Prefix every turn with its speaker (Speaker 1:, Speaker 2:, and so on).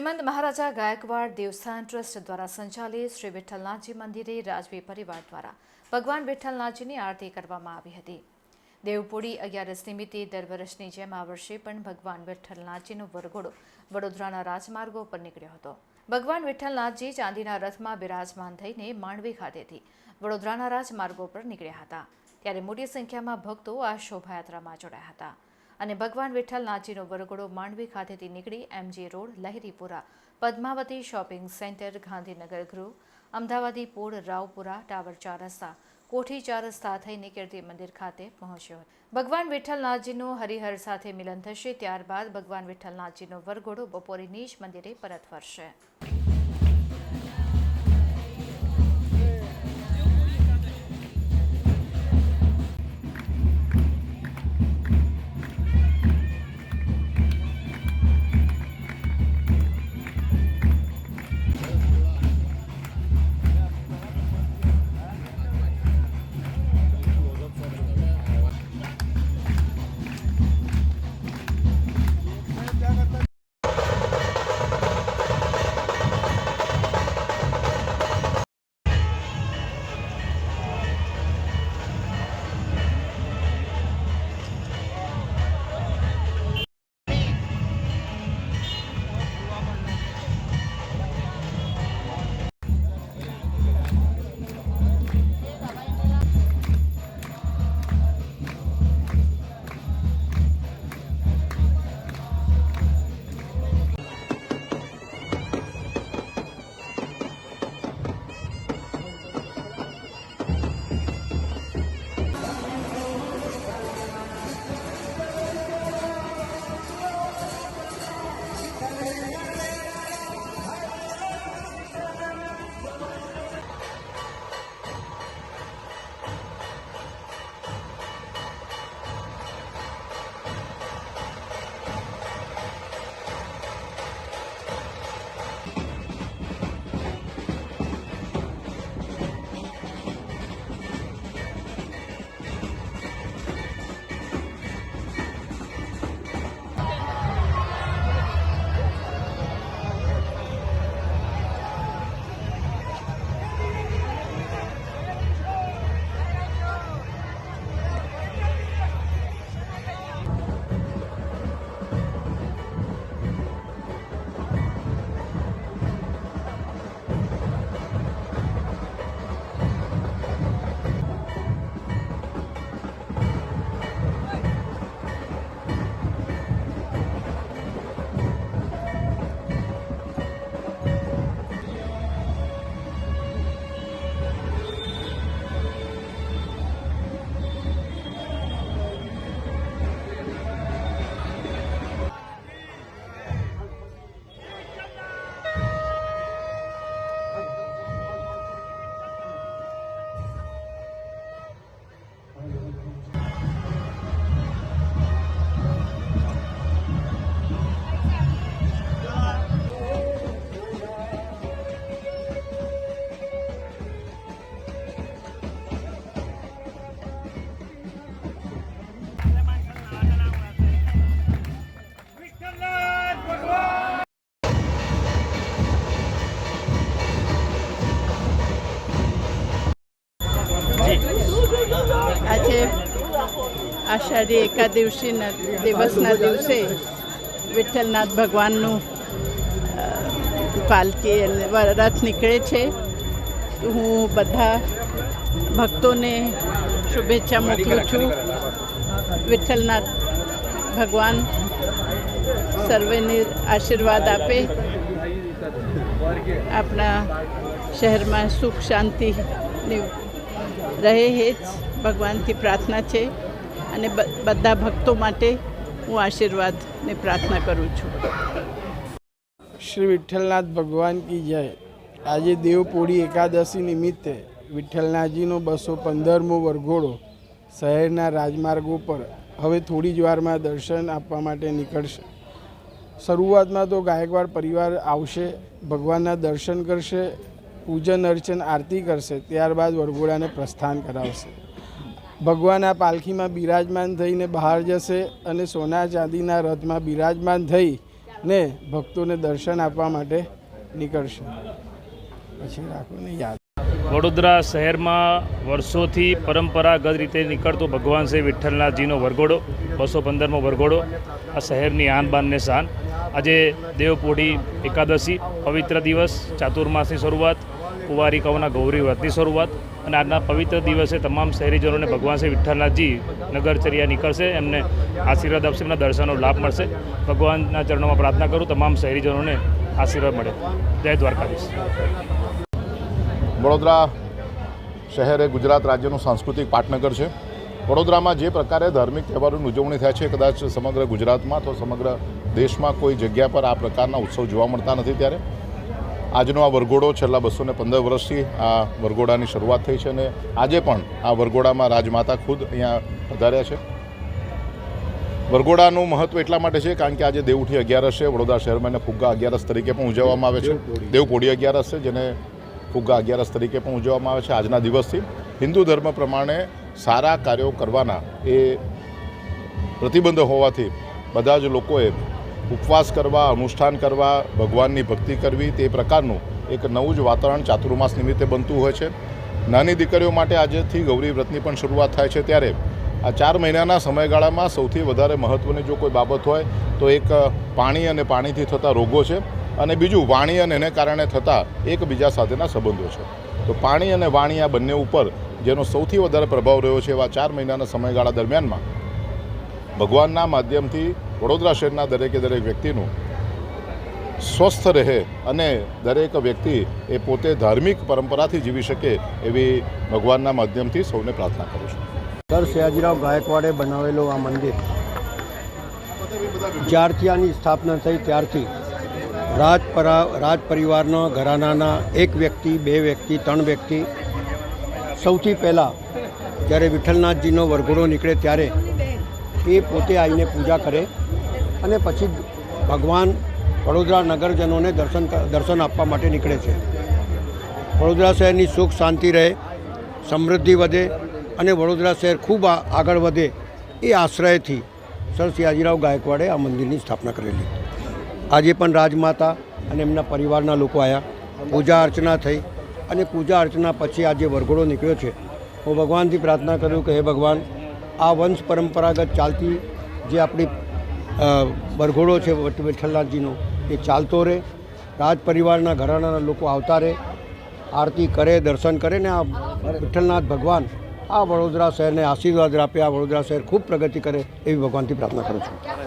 Speaker 1: શ્રીમંત મહારાજા ગાયકવાડ દેવસ્થાન ટ્રસ્ટ દ્વારા સંચાલિત શ્રી વિઠ્ઠલનાથજી મંદિરે રાજવી પરિવાર દ્વારા ભગવાન વિઠ્ઠલનાથજીની આરતી કરવામાં આવી હતી. દેવપોળી અગિયારસ નિમિત્તે દર વર્ષની જેમ આ વર્ષે પણ ભગવાન વિઠ્ઠલનાથજીનો વરઘોડો વડોદરાના રાજમાર્ગો પર નીકળ્યો હતો. ભગવાન વિઠ્ઠલનાથજી ચાંદીના રથમાં બિરાજમાન થઈને માંડવી ખાતેથી વડોદરાના રાજમાર્ગો પર નીકળ્યા હતા. ત્યારે મોટી સંખ્યામાં ભક્તો આ શોભાયાત્રામાં જોડાયા હતા. અને ભગવાન વિઠ્ઠલનાથજીનો વરઘોડો માંડવી ખાતેથી નીકળી MG road, Laheripura. Padmavati shopping centre, Gandhinagar Gruh. Amdavadi Pol Raopura, tower ચાર રસ્તા. કોઠી ચાર રસ્તા થઈને કીર્તિ મંદિર ખાતે પહોંચ્યો. ભગવાન વિઠ્ઠલનાથજીનું હરિહર સાથે મિલન થશે, ત્યારબાદ ભગવાન વિઠ્ઠલનાથજીનો વરઘોડો બપોરે નીચ મંદિરે પરત ફરશે.
Speaker 2: આષાઢી એકાદશીના દિવસના દિવસે વિઠ્ઠલનાથ ભગવાનનું પાલકી અને રથ નીકળે છે. હું બધા ભક્તોને શુભેચ્છા મોકલું છું. વિઠ્ઠલનાથ ભગવાન સર્વેને આશીર્વાદ આપે. આપણા શહેરમાં સુખ શાંતિની રહે એ જ ભગવાનથી પ્રાર્થના છે. અને બધા ભક્તો માટે હું આશીર્વાદની પ્રાર્થના કરું છું.
Speaker 3: શ્રી વિઠ્ઠલનાથ ભગવાન કી જય. આજે દેવપોળી એકાદશી નિમિત્તે વિઠ્ઠલનાથજીનો બસો પંદરમો વરઘોડો શહેરના રાજમાર્ગો પર હવે થોડી જ વારમાં દર્શન આપવા માટે નીકળશે. શરૂઆતમાં તો ગાયકવાડ પરિવાર આવશે, ભગવાનના દર્શન કરશે, પૂજન અર્ચન, આરતી કરશે, ત્યારબાદ વરઘોડાને પ્રસ્થાન કરાવશે. ભગવાન આ પાલખીમાં બિરાજમાન થઈને બહાર જશે અને સોના ચાંદીના રથમાં બિરાજમાન થઈ ને ભક્તોને દર્શન આપવા માટે નીકળશે. પછી રાખો યાદ.
Speaker 4: વડોદરા શહેરમાં વર્ષોથી પરંપરાગત રીતે નીકળતો ભગવાન શ્રી વિઠ્ઠલનાથજીનો વરઘોડો, બસો પંદરમો વરઘોડો, આ શહેરની આન બાનને શાન. આજે દેવપોઢી એકાદશી, પવિત્ર દિવસ, ચાતુર્માસની શરૂઆત, કુંવારિકાઓના ગૌરી વ્રતની શરૂઆત અને આજના પવિત્ર દિવસે તમામ શહેરીજનોને ભગવાન શ્રી વિઠ્ઠલનાથજી નગરચર્યા નીકળશે, એમને આશીર્વાદ આપશે, એમના દર્શનનો લાભ મળશે. ભગવાનના ચરણોમાં પ્રાર્થના કરું, તમામ શહેરીજનોને આશીર્વાદ મળે. જય દ્વારકાધીશ.
Speaker 5: વડોદરા શહેર એ ગુજરાત રાજ્યનું સાંસ્કૃતિક પાટનગર છે. વડોદરામાં જે પ્રકારે ધાર્મિક તહેવારોની ઉજવણી થાય છે, કદાચ સમગ્ર ગુજરાતમાં તો સમગ્ર દેશમાં કોઈ જગ્યા પર આ પ્રકારના ઉત્સવ જોવા મળતા નથી ત્યારે. આજનો આ વરઘોડો છેલ્લા બસો ને પંદર વર્ષથી આ વરઘોડાની શરૂઆત થઈ છે અને આજે પણ આ વરઘોડામાં રાજમાતા ખુદ અહીંયા પધાર્યા છે. વરઘોડાનું મહત્વ એટલા માટે છે કારણ કે આજે દેવઉઠી અગિયારસ છે. વડોદરા શહેરમાં એને ફુગ્ગા અગિયારસ તરીકે પણ ઉજવવામાં આવે છે. દેવપોઢી અગિયારસ છે જેને ફુગ્ગા અગિયારસ તરીકે પણ ઉજવવામાં આવે છે આજના દિવસથી. હિન્દુ ધર્મ પ્રમાણે સારા કાર્યો કરવાના એ પ્રતિબંધ હોવાથી બધા જ લોકોએ ઉપવાસ કરવા, અનુષ્ઠાન કરવા, ભગવાનની ભક્તિ કરવી તે પ્રકારનું એક નવું જ વાતાવરણ ચાતુર્માસ નિમિત્તે બનતું હોય છે. નાની દીકરીઓ માટે આજથી ગૌરી વ્રતની પણ શરૂઆત થાય છે. ત્યારે આ ચાર મહિનાના સમયગાળામાં સૌથી વધારે મહત્ત્વની જો કોઈ બાબત હોય, તો એક પાણી અને પાણીથી થતા રોગો છે અને બીજું વાણી અને એને કારણે થતા એકબીજા સાથેના સંબંધો છે. તો પાણી અને વાણી આ બંને ઉપર જેનો સૌથી વધારે પ્રભાવ રહ્યો છે એવા ચાર મહિનાના સમયગાળા દરમિયાનમાં ભગવાનના માધ્યમથી વડોદરા શહેરના દરેકે દરેક વ્યક્તિનું સ્વસ્થ રહે અને દરેક વ્યક્તિ એ પોતે ધાર્મિક પરંપરાથી જીવી શકે એવી ભગવાનના માધ્યમથી સૌને પ્રાર્થના કરું છું.
Speaker 6: સર સયાજીરાવ ગાયકવાડે બનાવેલું આ મંદિર જ્યારથી આની સ્થાપના થઈ ત્યારથી રાજપરા રાજ પરિવારના ઘરાનાના એક વ્યક્તિ, બે વ્યક્તિ, ત્રણ વ્યક્તિ સૌથી પહેલાં જ્યારે વિઠ્ઠલનાથજીનો વરઘોડો નીકળે ત્યારે એ પોતે આવીને પૂજા કરે અને પછી ભગવાન વડોદરા નગરજનોને દર્શન દર્શન આપવા માટે નીકળે છે. વડોદરા શહેરની સુખ, શાંતિ રહે, સમૃદ્ધિ વધે અને વડોદરા શહેર ખૂબ આગળ વધે એ આશ્રયથી સર સિયાજીરાવ ગાયકવાડે આ મંદિરની સ્થાપના કરેલી. આજે પણ રાજમાતા અને એમના પરિવારના લોકો આવ્યા પૂજા અર્ચના થઈ અને પૂજા અર્ચના પછી આજે વરઘોડો નીકળ્યો છે. હું ભગવાનથી પ્રાર્થના કરું કે હે ભગવાન, આ વંશ પરંપરાગત ચાલતી જે આપણી અ, વરઘોડો છે વિઠ્ઠલનાથજીનો એ ચાલતો રહે. રાજ પરિવારના ઘરાણાના લોકો આવતા રહે. આરતી કરે દર્શન કરે ને આ વિઠ્ઠલનાથ ભગવાન આ વડોદરા શહેરને આશીર્વાદ આપે આ વડોદરા શહેર ખૂબ પ્રગતિ કરે એવી ભગવાનથી પ્રાર્થના કરું છું.